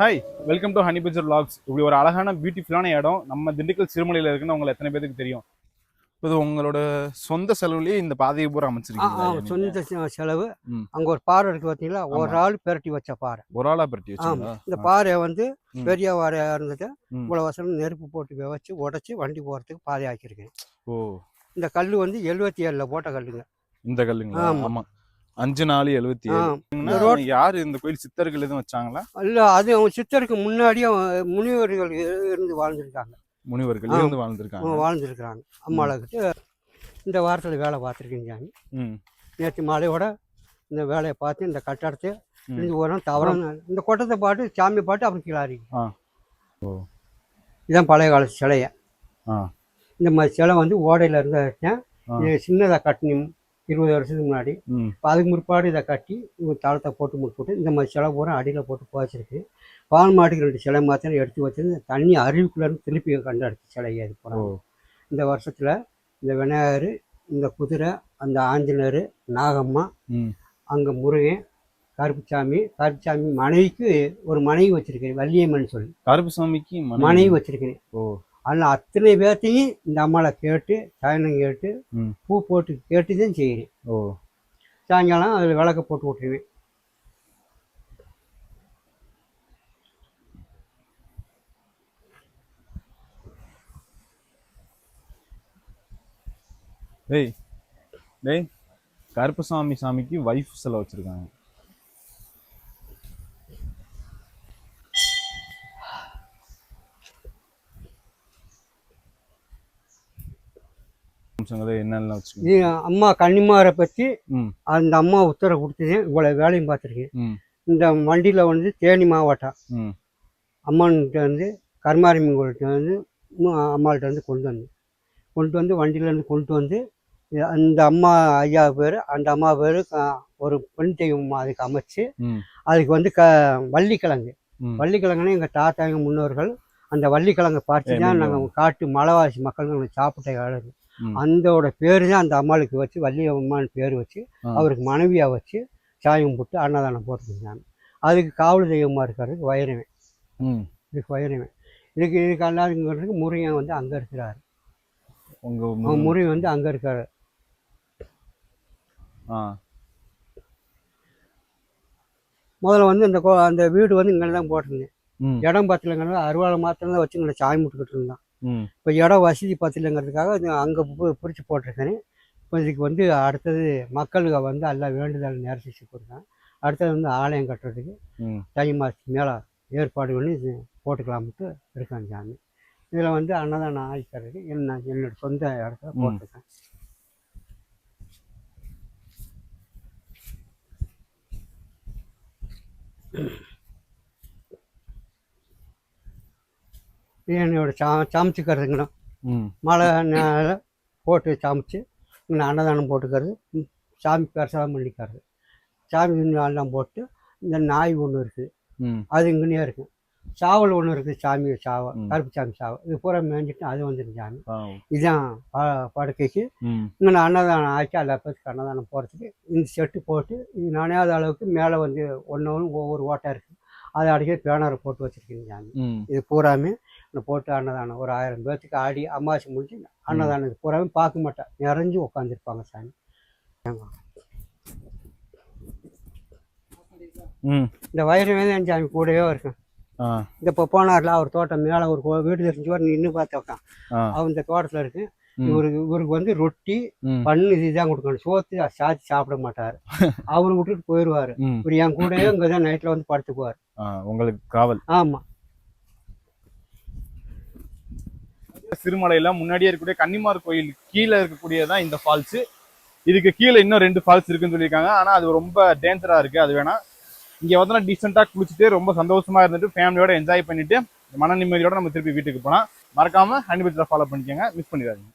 Hi welcome to Honey Bazaar vlogs. இப்படி ஒரு அழகான பியூட்டிஃபுல்லான இடம். நம்ம திண்டுக்கல் சிறுமலையில் இருக்குன்னு உங்களை எத்தனை பேருக்கு தெரியும்? இது உங்களோட சொந்த செலவுலயே இந்த பாதையை பூரா அமைச்சிருக்கீங்க சொந்த செலவு. அங்க ஒரு பாறை இருக்கு பாத்தீங்களா? ஒரு ஆள் பெரட்டி வச்ச பாறை. ஒரு ஆளா பரட்டி வச்சுங்களா? இந்த பாறை வந்து. பெரிய பாறையா இருந்தது. இவ்வளவு வருஷம் நெருப்பு போட்டு வச்சு உடைச்சு வண்டி போறதுக்கு பாதை ஆக்கியிருக்கேன் ஓ. இந்த கல் வந்து எழுபத்தி ஏழுல போட்ட கல்லுங்க. இந்த கல்லுங்களா? ஆமா. அஞ்சு நாலு எழுபத்தி ஏழு. யாரு இந்த கோயில் சித்தர்கள் எதுவும் வச்சாங்களா? இல்ல அது அவங்க சித்தருக்கு முன்னாடியே முனிவர்கள் இரு- இருந்து வாழ்ந்திருக்காங்க. முனிவர்கள். இருந்து வாழ்ந்திருக்காங்க. வாழ்ந்திருக்கிறாங்க. அம்மாளுக்கிட்ட இந்த வாரத்தில் வேலை ம். நேற்று மாலையோட இந்த வேலையை பார்த்து இந்த கட்டடத்தை. இருந்து வரும் தவறம் இந்த கொட்டத்தை பாட்டு சாமி பாட்டு அப்புறம் கிளாரி இதான் பழைய கால சிலைய. இந்த மாதிரி சிலை வந்து ஓடையில் இருந்து எடுத்தேன் ஆ. இது சின்னதாக கட்டினோம். இருபது வருஷத்துக்கு முன்னாடி. இப்போ அதுக்கு முற்பாடு இதை கட்டி தளத்தை போட்டு முட்டு இந்த மாதிரி சிலை பூரா அடியில் போட்டு போச்சிருக்கு. பால் மாட்டுக்கு ரெண்டு சிலை மாத்திரம் எடுத்து வச்சிருந்து தண்ணி அருவிக்குள்ளேருந்து திருப்பி கண்டெடுத்து சிலை அது ஓ. போகிறாங்க இந்த வருஷத்தில் இந்த விநாயகர் இந்த குதிரை அந்த ஆஞ்சநேயர் நாகம்மா அங்கே முருகன் கருப்புசாமி கருப்புசாமி மனைவிக்கு ஒரு மனைவி வச்சிருக்கேன் வள்ளியம்மன் சொல்லி. கருப்பு சாமிக்கு மனைவி வச்சிருக்கேன். ஓ. அதில் அத்தனை பேர்த்தையும் இந்த அம்மாவை கேட்டு சயனம் கேட்டு பூ போட்டு கேட்டு தான் செய்கிறேன் ஓ. சாயங்காலம் அதில் விளக்க போட்டு விட்டுருவேன். டேய் டேய் கருப்பசாமி சாமிக்கு வைஃப் சிலை வச்சிருக்காங்க. இது அம்மா கன்னிமாரை பற்றி ம். அந்த அம்மா உத்தரவு கொடுத்தது இவ்வளோ வேலையும் பார்த்துருக்கேன். இந்த வண்டியில் வந்து தேனி மாவட்டம் அம்மன்கிட்ட வந்து கருமாரியம்மன் கோயில்கிட்ட வந்து அம்மாள்கிட்ட வந்து கொண்டு வந்தேன் கொண்டு வந்து வண்டியிலேருந்து கொண்டு வந்து அந்த அம்மா ஐயா பேர் அந்த அம்மா பேர் ஒரு பெண் தெய்வம் அதுக்கு அமைச்சு அதுக்கு வந்து க வள்ளிக்கிழங்கு. வள்ளிக்கிழங்குன்னு எங்கள் தாத்தா எங்கள் முன்னோர்கள் அந்த வள்ளிக்கிழங்கை பார்த்து தான் நீங்க நாங்கள் காட்டு மலைவாசி மக்கள் நாங்கள் சாப்பிட்ட காலம். அந்தோட பேர் தான் அந்த அம்மாளுக்கு வச்சு வள்ளி அம்மான்னு பேர் வச்சு. அவருக்கு மனைவியாக வச்சு சாயம் போட்டு அன்னதானம் போட்டுருந்தாங்க. அதுக்கு காவல் தெய்வமாக இருக்கிறதுக்கு வைரவன் ம். இதுக்கு வைரவன் இதுக்கு இதுக்கு அல்லாதுங்கிறதுக்கு முருகன் வந்து அங்கே இருக்கிறாரு. உங்க அவன் முருகன். வந்து அங்கே இருக்காரு. முதல்ல வந்து இந்த அந்த வீடு வந்து இங்கே தான் போட்டிருந்தேன் இடம் பத்தலைங்கிறது அறுவாலை மாத்திரம் தான் வச்சு இங்கே சாமி முட்டுக்கிட்டு இருந்தான். இப்போ இடம் வசதி பத்தலைங்கிறதுக்காக அங்கே பிரித்து போட்டிருக்கேன். இப்போ இதுக்கு வந்து அடுத்தது மக்களுக்கு வந்து எல்லாம் வேண்டுதல் நேரடிச்சு கொடுத்தேன் அடுத்தது வந்து ஆலயம் கட்டுறதுக்கு தை மாதத்துக்கு மேலே ஏற்பாடு பண்ணி போட்டுக்கலாம்ட்டு இருக்கேன் சாமி. இதில் வந்து அன்னதானம் ஆகிக்கிறதுக்கு என்ன என்னோட சொந்த இடத்துல. போட்டிருக்கேன். இது என்னோட சா சமைச்சிக்கிறதுங்கண்ணா. மழை நேரம் போட்டு சமைச்சு இங்கே அன்னதானம் போட்டுக்கிறது சாமி பிரசாதம் பண்ணிக்கிறது. சாமி எல்லாம் போட்டு இந்த நாய் ஒன்று இருக்குது அது இங்கேயே இருக்கு. சாவல் ஒன்று இருக்குது சாமி சாவல். கருப்பு சாமி சாவல் இது பூரா மேய்ஞ்சிட்டு அது வந்துடும் சாமி இதுதான் ப- படுக்கைக்கு. இங்கே அன்னதானம் ஆக்கி எல்லா பேருக்கு அன்னதானம் போகிறதுக்கு இந்த செட்டு போட்டு இது நனையாத அளவுக்கு மேலே வந்து ஒன்று ஒன்று ஒவ்வொரு ஓட்டை இருக்குது அதை அடிக்க பேனரை போட்டு வச்சுருக்கீங்க சாமி. இது பூராமே போட்டு அன்னதானம். ஒரு ஆயிரம் பேர்த்துக்கு ஆடி அமாவாசை முடிச்சு அன்னதானம் பூராமே பார்க்க மாட்டேன் நிறைஞ்சு உட்காந்துருப்பாங்க சாமி. இந்த வயிறு சாமி கூடவே இருக்கும். இந்த இப்போ போனார்ல அவர் தோட்டம் மேலே ஒரு கோ- வீடு தெரிஞ்சு வர நின்று பார்த்து ஆ. அவன் இந்த தோட்டத்தில் இருக்கு. இவருக்கு இவருக்கு வந்து ரொட்டி பண்ணு இதுதான் கொடுக்கணும். சோத்து சாத்தி சாப்பிட மாட்டார். அவரு விட்டுட்டு போயிடுவார் இவர் என் கூடவே இங்கே தான் நைட்டில் வந்து படுத்துக்குவார். உங்களுக்கு காவல். ஆமாம் சிறுமலையில முன்னாடியே இருக்கக்கூடிய கன்னிமார் கோயில் கீழே இருக்கக்கூடியதான் இந்த ஃபால்ஸ் இதுக்கு கீழே இன்னும் ரெண்டு ஃபால்ஸ் இருக்குன்னு சொல்லியிருக்காங்க. ஆனா அது ரொம்ப டேஞ்சரா இருக்கு. அது வேணா இங்கே வந்தோம்னா டீசெண்டாக குளிச்சுட்டு ரொம்ப சந்தோஷமா இருந்துட்டு ஃபேமிலியோட என்ஜாய் பண்ணிட்டு மன நிம்மதியோட நம்ம திருப்பி வீட்டுக்கு போனால் மறக்காம ஹண்ட்ரட் ஃபாலோ பண்ணிக்கோங்க. மிஸ் பண்ணிடாதீங்க.